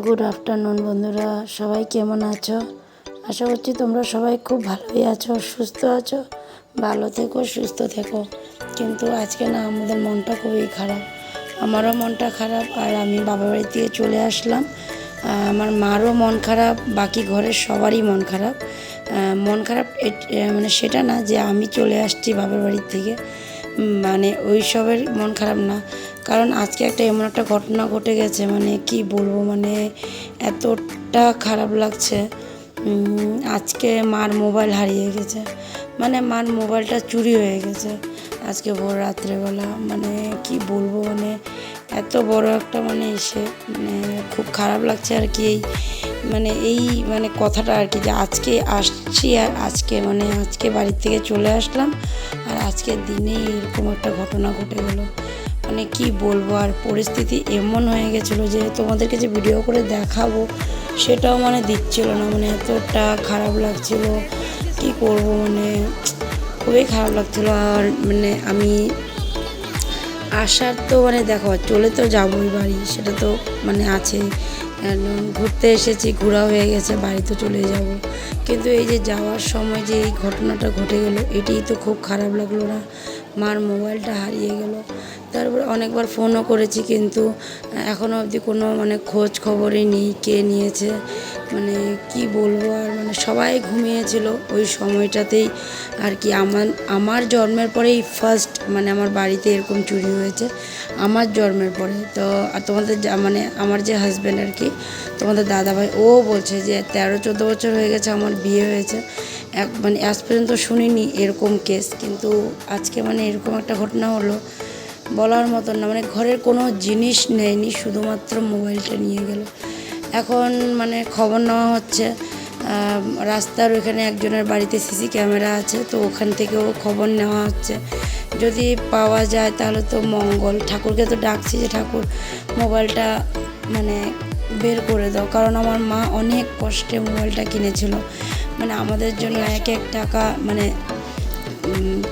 Good afternoon বন্ধুরা। সবাই কেমন আছো? আশা করছি তোমরা সবাই খুব ভালোই আছো, সুস্থ আছো, ভালো থেকো, সুস্থ থেকো। কিন্তু আজকে না, আমাদের মনটা খুবই খারাপ। আমারও মনটা খারাপ, আর আমি বাবার বাড়ি থেকে চলে আসলাম। আমার মারও মন খারাপ, বাকি ঘরের সবারই মন খারাপ। মন খারাপ মানে সেটা না যে আমি চলে আসছি বাবার বাড়ির থেকে। মানে ওই সবের মন খারাপ না। কারণ আজকে একটা এমন একটা ঘটনা ঘটে গেছে মানে কি বলব মানে এতটা খারাপ লাগছে। আজকে মার মোবাইল হারিয়ে গেছে মানে মার মোবাইলটা চুরি হয়ে গেছে আজকে ভোর রাত্রেবেলা মানে কি বলব মানে এত বড় একটা মানে এসে মানে খুব খারাপ লাগছে আর কি এই মানে এই মানে কথাটা আর কি যে আজকে আসছি আর আজকে মানে আজকে বাড়ির থেকে চলে আসলাম আর আজকের দিনে এরকম একটা ঘটনা ঘটে গেল। মানে কি বলব আর পরিস্থিতি এমন হয়ে গেছিল যে তোমাদেরকে যে ভিডিও করে দেখাবো সেটাও মানে দিচ্ছিল না মানে এতটা খারাপ লাগছিল। কি করব মানে খুবই খারাপ লাগছিল আর মানে আমি আসার তো মানে দেখো চলে তো যাবোই বাড়ি, সেটা তো মানে এখন ঘুরতে এসেছি ঘোরা হয়ে গেছে, বাড়ি তো চলে যাব। কিন্তু এই যে যাওয়ার সময় যে এই ঘটনাটা ঘটে গেল, এটাই তো খুব খারাপ লাগল না। মার মোবাইলটা হারিয়ে গেল। তারপরে অনেকবার ফোনও করেছি কিন্তু এখনও অবধি কোনো মানে খোঁজ খবরই নেই কে নিয়েছে মানে কি বলব আর মানে সবাই ঘুমিয়েছিল ওই সময়টাতেই আর কি। আমার আমার জন্মের পরেই ফার্স্ট মানে আমার বাড়িতে এরকম চুরি হয়েছে, আমার জন্মের পরে। তো আর তোমাদের মানে আমার যে হাজব্যান্ড আর কি, তোমাদের দাদাভাই, ও বলছে যে তেরো, চোদ্দ বছর হয়ে গেছে আমার বিয়ে হয়েছে। এক মানে আজ পর্যন্ত শুনিনি এরকম কেস কিন্তু আজকে মানে এরকম একটা ঘটনা হলো বলার মতন না। মানে ঘরের কোনো জিনিস নেয়নি, শুধুমাত্র মোবাইলটা নিয়ে গেল। এখন মানে খবর নেওয়া হচ্ছে রাস্তার ওইখানে একজনের বাড়িতে সিসি ক্যামেরা আছে, তো ওখান থেকেও খবর নেওয়া হচ্ছে। যদি পাওয়া যায় তাহলে তো মঙ্গল। ঠাকুরকে তো ডাকছি যে, ঠাকুর, মোবাইলটা মানে বের করে দাও। কারণ আমার মা অনেক কষ্টে মোবাইলটা কিনেছিল। মানে আমাদের জন্য এক এক টাকা মানে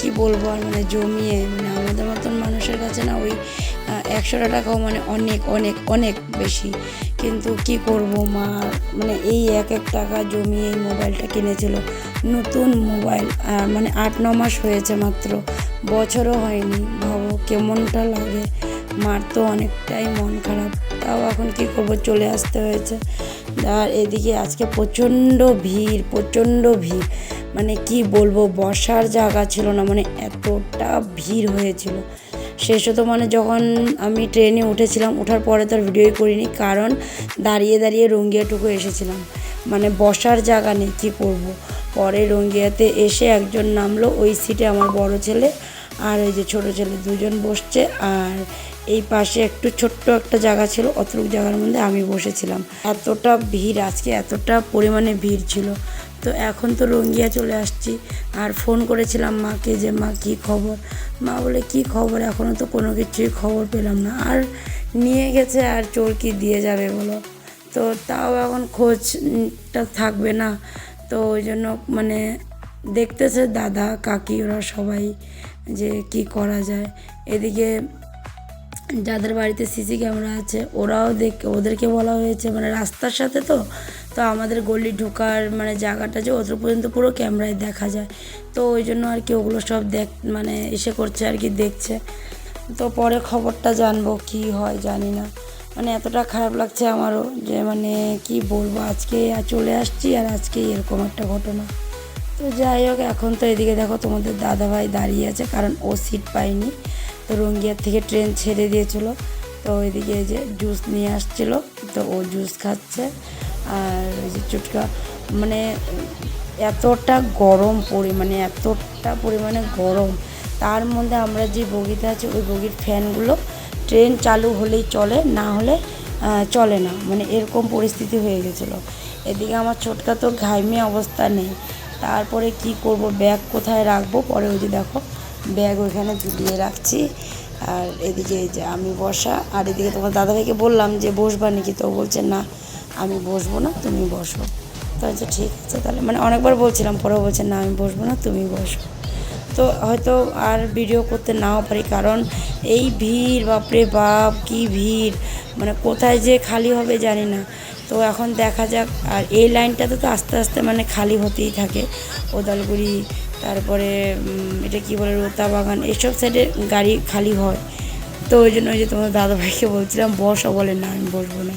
কি বলব আর মানে জমিয়ে মানে আমাদের মতন মানুষের কাছে না ওই একশোটা টাকাও মানে অনেক অনেক অনেক বেশি। কিন্তু কি করব মা? মানে এই এক এক টাকা জমিয়ে এই মোবাইলটা কিনেছিল। নতুন মোবাইল মানে আট, ন মাস হয়েছে মাত্র। বছরও হয়নি। ভাবো কেমনটা লাগে। মার তো অনেকটাই মন খারাপ। তাও এখন কি করব? চলে আসতে হয়েছে। আর এদিকে আজকে প্রচণ্ড ভিড় প্রচণ্ড ভিড়। মানে কি বলব, বসার জায়গা ছিল না মানে এতটা ভিড় হয়েছিল। শেষত মানে যখন আমি ট্রেনে উঠেছিলাম ওঠার পরে তো আর ভিডিওই করিনি, কারণ দাঁড়িয়ে দাঁড়িয়ে রঙ্গিয়াটুকু এসেছিলাম। মানে বসার জায়গা নেই, কী করব। পরে রঙ্গিয়াতে এসে একজন নামলো, ওই সিটে আমার বড় ছেলে আর ওই যে ছোটো ছেলে, দুজন বসছে। আর এই পাশে একটু ছোট্ট একটা জায়গা ছিল, অতটুকু জায়গার মধ্যে আমি বসেছিলাম। এতটা ভিড়, আজকে এতটা পরিমাণে ভিড় ছিল। তো এখন তো রঙ্গিয়া চলে আসছি। আর ফোন করেছিলাম মাকে যে, মা, কী খবর? মা বলে, কি খবর? এখনও তো কোনো কিছুই খবর পেলাম না। আর নিয়ে গেছে, আর চোর কি দিয়ে যাবে বলো। তো তাও এখন খোঁজটা থাকবে না। তো ওই জন্য মানে দেখতেছে দাদা, কাকি, ওরা সবাই যে কি করা যায়। এদিকে যাদের বাড়িতে সিসি ক্যামেরা আছে, ওরাও দেখ, ওদেরকে বলা হয়েছে মানে রাস্তার সাথে তো তো আমাদের গলি ঢোকার মানে জায়গাটা যে অত পর্যন্ত পুরো ক্যামেরায় দেখা যায়। তো ওই জন্য আর কি ওগুলো সব দেখ মানে এসে করছে আর কি দেখছে। তো পরে খবরটা জানব কি হয় জানি না। মানে এতটা খারাপ লাগছে আমারও যে মানে কি বলব, আজকে আর চলে আসছি আর আজকেই এরকম একটা ঘটনা। তো যাই হোক, এখন তো এদিকে দেখো তোমাদের দাদাভাই দাঁড়িয়ে আছে, কারণ ও সিট পায়নি। তো রঙ্গিয়ার থেকে ট্রেন ছেড়ে দিয়েছিল। তো ওইদিকে যে জুস নিয়ে আসছিল, তো ও জুস খাচ্ছে। আর ওই যে চুটকা মানে এতটা গরম পরিমাণে এতটা পরিমাণে গরম। তার মধ্যে আমরা যে বগিতে আছি, ওই বগির ফ্যানগুলো ট্রেন চালু হলেই চলে, না হলে চলে না। মানে এরকম পরিস্থিতি হয়ে গেছিল। এদিকে আমার ছোটকা তো ঘাইমে অবস্থা নেই। তারপরে কি করব, ব্যাগ কোথায় রাখব? পরে ওই যে দেখো, ব্যাগ ওইখানে ঝুলিয়ে রাখছি। আর এদিকে যে আমি বসা, আর এদিকে তোমার দাদাভাইকে বললাম যে, বসবা নাকি? তো বলছে, না। আমি বসবো না, তুমি বসো। তো আচ্ছা ঠিক আছে, তাহলে মানে অনেকবার বলছিলাম, পরেও বলছে না, আমি বসবো না, তুমি বসো। তো হয়তো আর ভিডিও করতে নাও পারি, কারণ এই ভিড়, বাপরে বাপ, কি ভিড় মানে কোথায় যে খালি হবে জানি না। তো এখন দেখা যাক, আর এই লাইনটাতে তো আস্তে আস্তে মানে খালি হতেই থাকে। ওদালগুড়ি, তারপরে এটা কি বলে রোতা বাগান এইসব সাইডে গাড়ি খালি হয়। তো ওই জন্য ওই যে তোমার দাদাভাইকে বলছিলাম, বসো বলে, না, আমি বসবো না।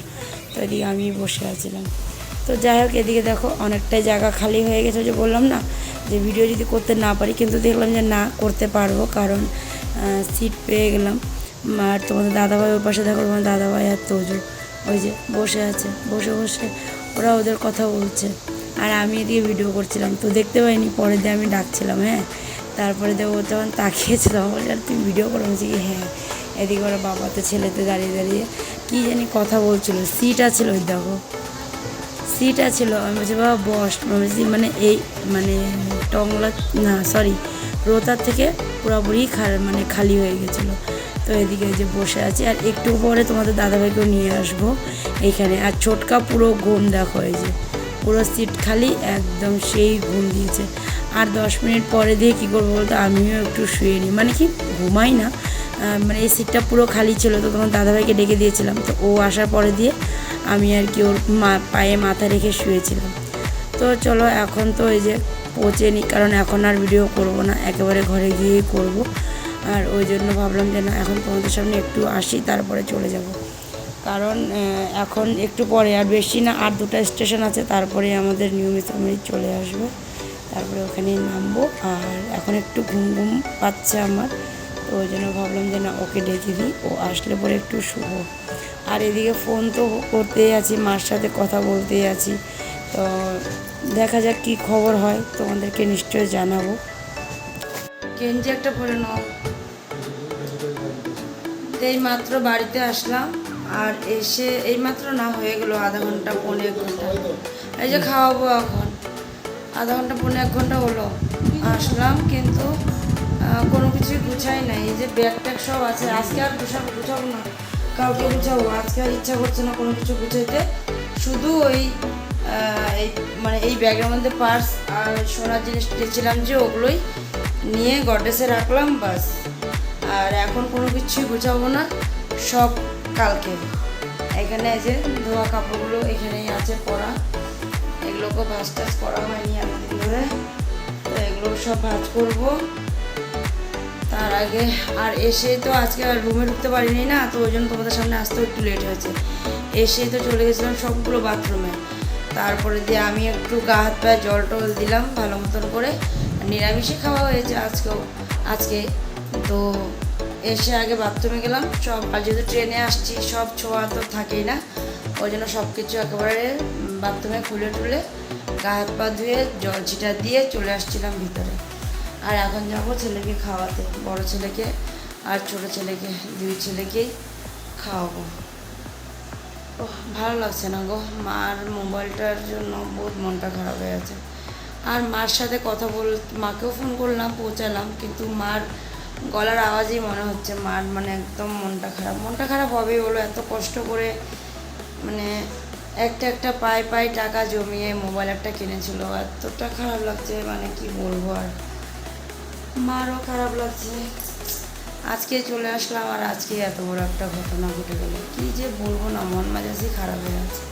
এদিকে আমি বসে আছিলাম। তো যাই হোক, এদিকে দেখো অনেকটাই জায়গা খালি হয়ে গেছে। যে বললাম না, যে ভিডিও যদি করতে না পারি, কিন্তু দেখলাম যে না করতে পারব, কারণ সিট পেয়ে গেলাম। আর তোমাদের দাদাভাই ওর পাশে দেখো তোমার দাদাভাই আর তোজো। ওই যে বসে আছে, বসে বসে ওরা ওদের কথা বলছে। আর আমি এদিকে ভিডিও করছিলাম। তো দেখতে পাইনি পরে দিয়ে আমি ডাকছিলাম হ্যাঁ। তারপরে দেখো ও তখন তাকিয়েছে তখন বলছে "আর তুমি ভিডিও করো বলছি হ্যাঁ। এদিকে ওরা বাবাতে ছেলেতে দাঁড়িয়ে দাঁড়িয়ে কী জানি কথা বলছিল সিট আছে ওই দেখো সিট আছিল আমি বলছি, বাবা, বস। বলছি মানে এই মানে টংলা, না সরি রোতার থেকে পুরোপুরি মানে খালি হয়ে গেছিল। তো এদিকে যে বসে আছি, আর একটু পরে তোমাদের দাদাভাইকেও নিয়ে আসব এইখানে। আর ছোটকা পুরো ঘুম দেখো, এই যে, পুরো সিট খালি, একদম সেই ঘুম দিয়েছে। আর দশ মিনিট পরে দিয়ে কী করব বলতো, আমিও একটু শুয়ে নিই মানে কি, ঘুমাই না মানে এই সিটটা পুরো খালি ছিল, তো তোমার দাদাভাইকে ডেকে দিয়েছিলাম। তো ও আসার পরে দিয়ে আমি আর কি ওর মা, পায়ে মাথা রেখে শুয়েছিলাম। তো চলো এখন তো এই যে পৌঁছে নিই কারণ এখন আর ভিডিও করব না, একেবারে ঘরে গিয়েই করব। আর ওই জন্য ভাবলাম যে না, এখন তোমাদের সামনে একটু আসি, তারপরে চলে যাব। কারণ এখন একটু পরে, আর বেশি না, আর দুটো স্টেশন আছে, তারপরে আমাদের নিয়মিত আমি চলে আসবে। তারপরে ওখানেই নামবো, আর এখন একটু ঘুম ঘুম পাচ্ছে আমার। তো ওই জন্য ভাবলাম যে না, ওকে ডেকে দিই। ও আসলে পরে একটু শুভ। আর এদিকে ফোন তো করতেই আছি, মার সাথে কথা বলতেই আছি। তো দেখা যাক কি খবর হয়, তোমাদেরকে নিশ্চয়ই জানাব। গেঞ্জি একটা পরে নাও। এই মাত্র বাড়িতে আসলাম, আর এসে এই মাত্র না, হয়ে গেল আধা ঘণ্টা, পৌনে এক ঘণ্টা। এই যে খাওয়াবো এখন। আধা ঘণ্টা, পৌনে এক ঘণ্টা হলো। আসলাম কিন্তু কোনো কিছুই গুছাই নাই। এই যে ব্যাগ ট্যাগ সব আছে। আজকে আর গুছাবো গুছাবো না। কাউকে গুছাবো। আজকে আর ইচ্ছা করছে না কোনো কিছু গুছাইতে। শুধু ওই এই মানে এই ব্যাগের মধ্যে পার্স আর সোনার জিনিস দিয়েছিলাম যে ওগুলোই নিয়ে গডরেজে রাখলাম বাস আর এখন কোনো কিছুই গুছাবো না। সব কালকে। এখানে এই যে ধোয়া কাপড়গুলো এখানেই আছে পরা। এগুলোকে ভাজ টাজ করা হয়নি এতদিন ধরে। তো এগুলো সব ভাজ করব। তার আগে আর এসে তো আজকে আর রুমে ঢুকতে পারিনি না, তো ওই জন্য তোমাদের সামনে আসতেও একটু লেট হয়েছে। এসে তো চলে গেছিলাম সবগুলো বাথরুমে তারপরে দিয়ে আমি একটু গা হাত পায়ে জল টল দিলাম ভালো মতন করে নিরামিষই খাওয়া হয়েছে আজকেও, আজকে। তো এসে আগে বাথরুমে গেলাম, সব আর যেহেতু ট্রেনে আসছি, সব ছোঁয়া তো থাকেই না, ওই জন্য সব কিছু একেবারে বাথরুমে খুলে টুলে গা হাত পা ধুয়ে জল ছিটা দিয়ে চলে আসছিলাম ভিতরে। আর এখন যাব ছেলেকে খাওয়াতে, বড় ছেলেকে আর ছোট ছেলেকে, দুই ছেলেকেই খাওয়াবো। ও ভালো লাগছে না গো। মার মোবাইলটার জন্য বহুত মনটা খারাপ হয়ে আছে আর মার সাথে কথা বল, মাকেও ফোন করলাম, পৌঁছালাম, কিন্তু মার গলার আওয়াজই মনে হচ্ছে, মার মানে একদম মনটা খারাপ। মনটা খারাপ হবেই বলো, এত কষ্ট করে মানে একটা একটা পায়ে পায়ে টাকা জমিয়ে মোবাইল একটা কিনেছিল, এতটা খারাপ লাগছে মানে কি বলব আর। মারও খারাপ লাগছে। আজকে চলে আসলাম আর আজকে এত বড় একটা ঘটনা ঘটে গেল। কি যে বলব না, মন মেজাজই খারাপ হয়ে আছে।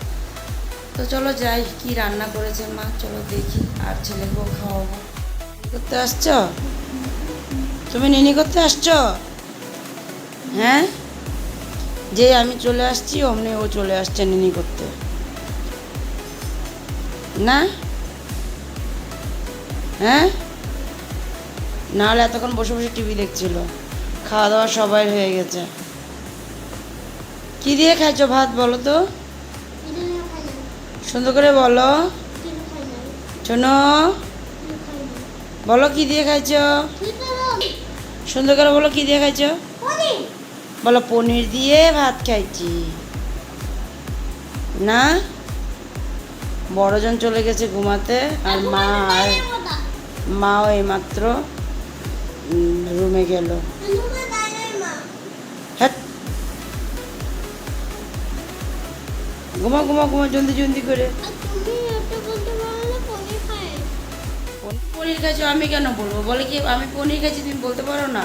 তো চলো যাই, কি রান্না করেছে মা? চলো দেখি, আর ছেলেকেও খাওয়াবো। করতে আসছো? তুমি নিনি করতে আসছো? হ্যাঁ? যে আমি চলে আসছি, অমনি ও চলে আসছে নিনি করতে। না? হ্যাঁ? নাহলে এতক্ষণ বসে বসে টিভি দেখছিল। খাওয়া দাওয়া সবাই হয়ে গেছে। কি দিয়ে খাইছো ভাত বলো তো? সুন্দর করে বলো। শোনো। বলো কি দিয়ে খাইছো? সুন্দর করে বলো কি দিয়ে খাইছো? বলো পনির দিয়ে ভাত খাইছি। না? বড়জন চলে গেছে ঘুমাতে, আর মা আর মাও এইমাত্র রুমে গেল। হ্যাঁ। ঘুমা ঘুমা ঘুমা জলদি জলদি করে। পনির খাইছো আমি কেন বলব? বলে কি, আমি পনির খাইছি তুমি বলতে পারো না?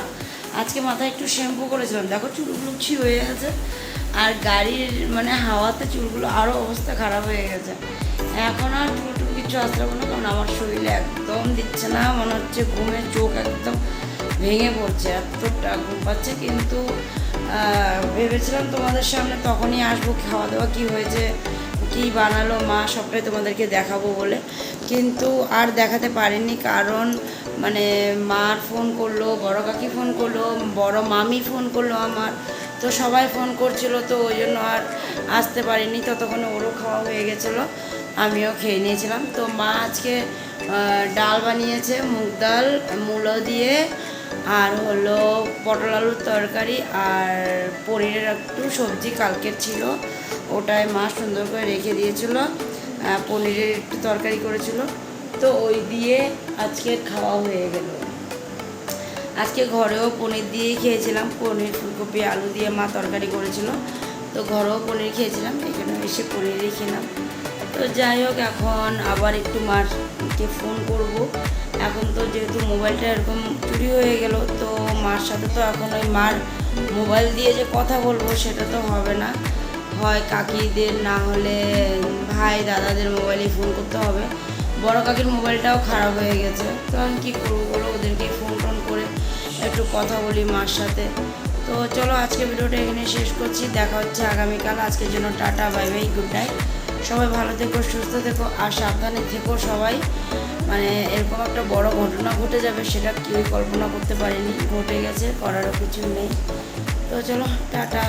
আজকে মাথায় একটু শ্যাম্পু করেছিলাম। দেখো, চুলগুলো ছি হয়ে গেছে। আর গাড়ির মানে হাওয়াতে চুলগুলো আরও অবস্থা খারাপ হয়ে গেছে। এখন আর চুল টুল কিছু আসতে না, কারণ আমার শরীরে একদম দিচ্ছে না। মনে হচ্ছে ঘুমে চোখ একদম ভেঙে পড়ছে, এতটা ঘুম পাচ্ছে কিন্তু ভেবেছিলাম তোমাদের সামনে তখনই আসব খাওয়া দাওয়া কী হয়েছে, কী বানালো, মা সবটাই তোমাদেরকে দেখাবো বলে। কিন্তু আর দেখাতে পারিনি কারণ মানে মার ফোন করল, বড় কাকি ফোন করল, বড় মামি ফোন করল আমার, তো সবাই ফোন করছিল, তো ওই জন্য আর আসতে পারিনি, ততক্ষণে ওরও খাওয়া হয়ে গেছিল, আমিও খেয়ে নিয়েছিলাম। তো মা আজকে ডাল বানিয়েছে, মুগ ডাল, মূলো দিয়ে আর হলো পটল আলুর তরকারি আর পনিরের একটু সবজি কালকের ছিল। ওটায় মা সুন্দর করে রেখে দিয়েছিল। পনিরের একটু তরকারি করেছিল। তো ওই দিয়ে আজকে খাওয়া হয়ে গেল। আজকে ঘরেও পনির দিয়েই খেয়েছিলাম। পনির ফুলকপি, আলু দিয়ে মা তরকারি করেছিল। তো ঘরেও পনির খেয়েছিলাম। এখানে এসে পনিরই খেলাম। তো যাই হোক, এখন আবার একটু মারকে ফোন করব। এখন তো যেহেতু মোবাইলটা এরকম চুরি হয়ে গেল, তো মার সাথে তো এখন ওই মার মোবাইল দিয়ে যে কথা বলব সেটা তো হবে না। হয় কাকিদের না হলে ভাই দাদাদের মোবাইলে ফোন করতে হবে। বড় কাকির মোবাইলটাও খারাপ হয়ে গেছে। তো আমি কী করব বলো? ওদেরকে ফোন টোন করে একটু কথা বলি মার সাথে। তো চলো, আজকে ভিডিওটা এখানে শেষ করছি। দেখা হচ্ছে আগামীকাল। আজকের জন্য tata, bye bye, good night. সবাই ভালো থেকো, সুস্থ থেকো আর সাবধানে থেকো সবাই। মানে এরকম একটা বড় ঘটনা ঘটে যাবে সেটা কেউই কল্পনা করতে পারেনি। ঘটে গেছে, করারও কিছু নেই। তো চলো, টাটা।